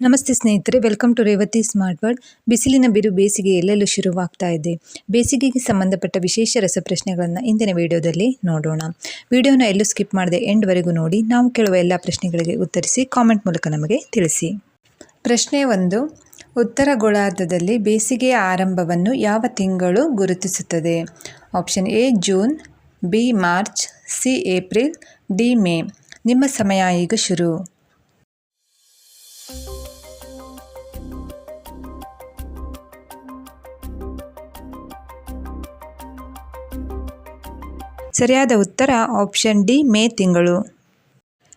ನಮಸ್ತೆ ಸ್ನೇಹಿತರೆ welcome to Revathi smart word ಬಿಸಿಲಿನ ಬಿರು ಬೇಸಿಗೆ ಎಲ್ಲೆಲ್ಲೂ ಶುರುವಾಗ್ತಾ ಇದೆ. ಬೇಸಿಗೆಗೆ ಸಂಬಂಧಪಟ್ಟ ವಿಶೇಷ ರಸಪ್ರಶ್ನೆಗಳನ್ನು ಇಂದಿನ ವಿಡಿಯೋದಲ್ಲಿ ನೋಡೋಣ. ವಿಡಿಯೋನ ಎಲ್ಲೂ ಸ್ಕಿಪ್ ಮಾಡದೆ ಎಂಡ್ವರೆಗೂ ನೋಡಿ. ನಾವು ಕೇಳುವ ಎಲ್ಲ ಪ್ರಶ್ನೆಗಳಿಗೆ ಉತ್ತರಿಸಿ ಕಾಮೆಂಟ್ ಮೂಲಕ ನಮಗೆ ತಿಳಿಸಿ. ಪ್ರಶ್ನೆ ಒಂದು, ಉತ್ತರ ಗೋಳಾರ್ಧದಲ್ಲಿ ಬೇಸಿಗೆಯ ಆರಂಭವನ್ನು ಯಾವ ತಿಂಗಳು ಗುರುತಿಸುತ್ತದೆ? Option A June B March C April D May ನಿಮ್ಮ ಸಮಯ ಈಗ ಶುರು. ಸರಿಯಾದ ಉತ್ತರ ಆಪ್ಷನ್ ಡಿ ಮೇ ತಿಂಗಳು.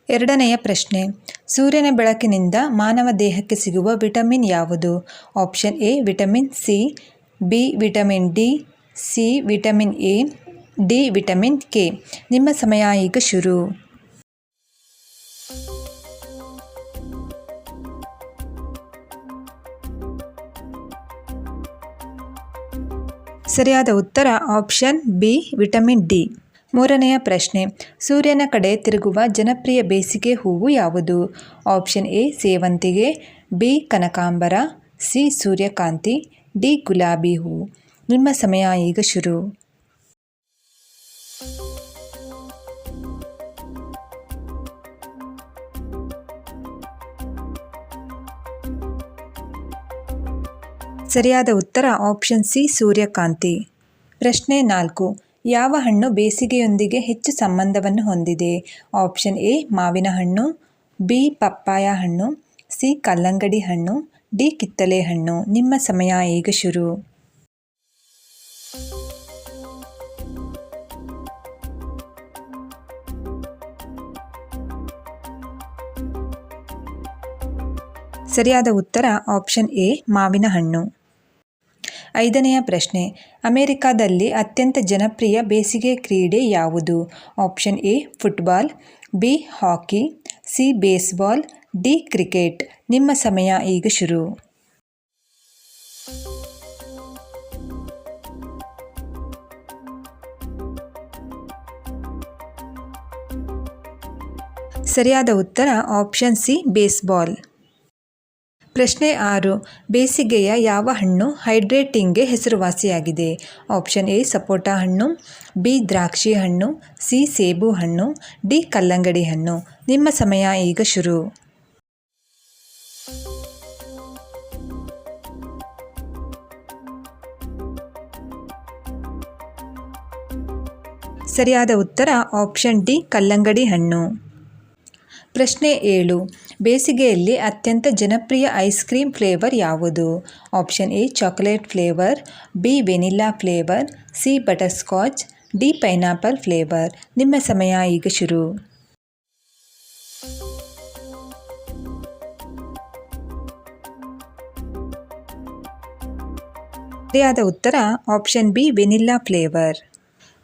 ಎರಡನೆಯ ಪ್ರಶ್ನೆ, ಸೂರ್ಯನ ಬೆಳಕಿನಿಂದ ಮಾನವ ದೇಹಕ್ಕೆ ಸಿಗುವ ವಿಟಮಿನ್ ಯಾವುದು? Option A, vitamin C, B, vitamin D, C, vitamin A, D, vitamin K. ನಿಮ್ಮ ಸಮಯ ಈಗ ಶುರು. ಸರಿಯಾದ ಉತ್ತರ ಆಪ್ಷನ್ ಬಿ, ವಿಟಮಿನ್ ಡಿ. ಮೂರನೆಯ ಪ್ರಶ್ನೆ, ಸೂರ್ಯನ ಕಡೆ ತಿರುಗುವ ಜನಪ್ರಿಯ ಬೇಸಿಗೆ ಹೂವು ಯಾವುದು? ಆಪ್ಷನ್ ಎ, ಸೇವಂತಿಗೆ, ಬಿ, ಕನಕಾಂಬರ, ಸಿ, ಸೂರ್ಯಕಾಂತಿ, ಡಿ, ಗುಲಾಬಿ ಹೂವು ನಿಮ್ಮ ಸಮಯ ಈಗ ಶುರು. ಸರಿಯಾದ ಉತ್ತರ, ಆಪ್ಷನ್ ಸಿ, ಸೂರ್ಯಕಾಂತಿ. ಪ್ರಶ್ನೆ ನಾಲ್ಕು ಯಾವ ಹಣ್ಣು ಬೇಸಿಗೆಯೊಂದಿಗೆ ಹೆಚ್ಚು ಸಂಬಂಧವನ್ನು ಹೊಂದಿದೆ? ಆಪ್ಷನ್ ಎ, ಮಾವಿನ ಹಣ್ಣು, ಬಿ, ಪಪ್ಪಾಯ ಹಣ್ಣು, ಸಿ, ಕಲ್ಲಂಗಡಿ ಹಣ್ಣು, ಡಿ ಕಿತ್ತಲೆ ಹಣ್ಣು. ನಿಮ್ಮ ಸಮಯ ಈಗ ಶುರು. ಸರಿಯಾದ ಉತ್ತರ, ಆಪ್ಷನ್ ಎ, ಮಾವಿನ ಹಣ್ಣು. ಐದನೆಯ ಪ್ರಶ್ನೆ, ಅಮೆರಿಕಾದಲ್ಲಿ ಅತ್ಯಂತ ಜನಪ್ರಿಯ ಬೇಸಿಗೆ ಕ್ರೀಡೆ ಯಾವುದು? Option A, football, B, hockey, C, baseball, D, cricket. ನಿಮ್ಮ ಸಮಯ ಈಗ ಶುರು. ಸರಿಯಾದ ಉತ್ತರ, ಆಪ್ಷನ್ ಸಿ, ಬೇಸ್ಬಾಲ್. ಪ್ರಶ್ನೆ ಆರು, ಬೇಸಿಗೆಯ ಯಾವ ಹಣ್ಣು ಹೈಡ್ರೇಟಿಂಗ್ಗೆ ಹೆಸರುವಾಸಿಯಾಗಿದೆ? ಆಪ್ಷನ್ ಎ, ಸಪೋಟ ಹಣ್ಣು, ಬಿ, ದ್ರಾಕ್ಷಿ ಹಣ್ಣು, ಸಿ, ಸೇಬು ಹಣ್ಣು, ಡಿ, ಕಲ್ಲಂಗಡಿ ಹಣ್ಣು. ನಿಮ್ಮ ಸಮಯ ಈಗ ಶುರು. ಸರಿಯಾದ ಉತ್ತರ ಆಪ್ಷನ್ ಡಿ, ಕಲ್ಲಂಗಡಿ ಹಣ್ಣು. ಪ್ರಶ್ನೆ ಏಳು. ಬೇಸಿಗೆಯಲ್ಲಿ ಅತ್ಯಂತ ಜನಪ್ರಿಯ ಐಸ್ ಕ್ರೀಮ್ ಫ್ಲೇವರ್ ಯಾವುದು? Option A, chocolate flavour, B, vanilla flavour, C butterscotch D, pineapple flavour. ನಿಮ್ಮ ಸಮಯ ಈಗ ಶುರು. ಸರಿಯಾದ ಉತ್ತರ ಆಪ್ಷನ್ ಬಿ, ವೆನಿಲ್ಲಾ ಫ್ಲೇವರ್.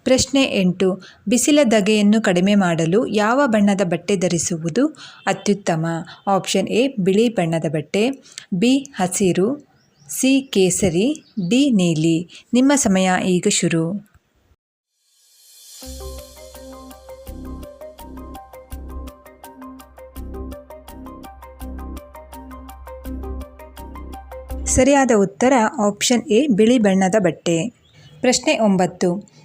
ಪ್ರಶ್ನೆ ಎಂಟು, ಬಿಸಿಲ ಧಗೆಯನ್ನು ಕಡಿಮೆ ಮಾಡಲು ಯಾವ ಬಣ್ಣದ ಬಟ್ಟೆ ಧರಿಸುವುದು ಅತ್ಯುತ್ತಮ? ಆಪ್ಷನ್ ಎ, ಬಿಳಿ ಬಣ್ಣದ ಬಟ್ಟೆ, ಬಿ, ಹಸಿರು, ಸಿ, ಕೇಸರಿ, ಡಿ, ನೀಲಿ. ನಿಮ್ಮ ಸಮಯ ಈಗ ಶುರು. ಸರಿಯಾದ ಉತ್ತರ, ಆಪ್ಷನ್ ಎ, ಬಿಳಿ ಬಣ್ಣದ ಬಟ್ಟೆ. ಪ್ರಶ್ನೆ ಒಂಬತ್ತು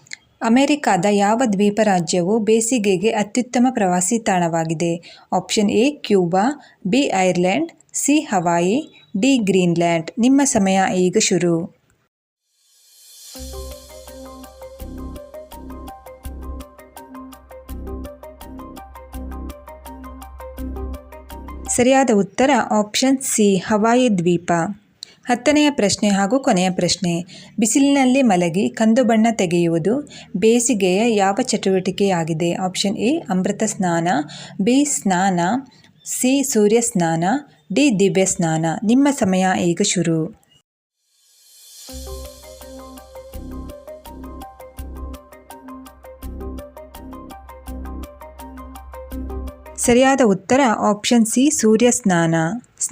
ಅಮೆರಿಕಾದ ಯಾವ ದ್ವೀಪ ರಾಜ್ಯವು ಬೇಸಿಗೆಗೆ ಅತ್ಯುತ್ತಮ ಪ್ರವಾಸಿ ತಾಣವಾಗಿದೆ? Option A, Cuba, B, Ireland, C, Hawaii, D, Greenland. ನಿಮ್ಮ ಸಮಯ ಈಗ ಶುರು. ಸರಿಯಾದ ಉತ್ತರ ಆಪ್ಷನ್ ಸಿ, ಹವಾಯಿ ದ್ವೀಪ. ಹತ್ತನೆಯ ಪ್ರಶ್ನೆ ಹಾಗೂ ಕೊನೆಯ ಪ್ರಶ್ನೆ. ಬಿಸಿಲಿನಲ್ಲಿ ಮಲಗಿ ಕಂದು ಬಣ್ಣ ತೆಗೆಯುವುದು ಬೇಸಿಗೆಯ ಯಾವ ಚಟುವಟಿಕೆಯಾಗಿದೆ? ಆಪ್ಷನ್ ಎ, ಅಮೃತ ಸ್ನಾನ, ಬಿ, ಸ್ನಾನ, ಸಿ, ಸೂರ್ಯ ಸ್ನಾನ, ಡಿ, ದಿವ್ಯ ಸ್ನಾನ. ನಿಮ್ಮ ಸಮಯ ಈಗ ಶುರು. ಸರಿಯಾದ ಉತ್ತರ ಆಪ್ಷನ್ ಸಿ, ಸೂರ್ಯ ಸ್ನಾನ.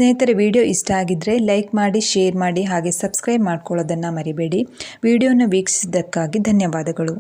ಸ್ನೇಹಿತರೆ, ವಿಡಿಯೋ ಇಷ್ಟ ಆಗಿದ್ದರೆ ಲೈಕ್ ಮಾಡಿ, ಶೇರ್ ಮಾಡಿ ಹಾಗೆ ಸಬ್ಸ್ಕ್ರೈಬ್ ಮಾಡ್ಕೊಳ್ಳೋದನ್ನು ಮರಿಬೇಡಿ. ವಿಡಿಯೋನ ವೀಕ್ಷಿಸಿದ್ದಕ್ಕಾಗಿ ಧನ್ಯವಾದಗಳು.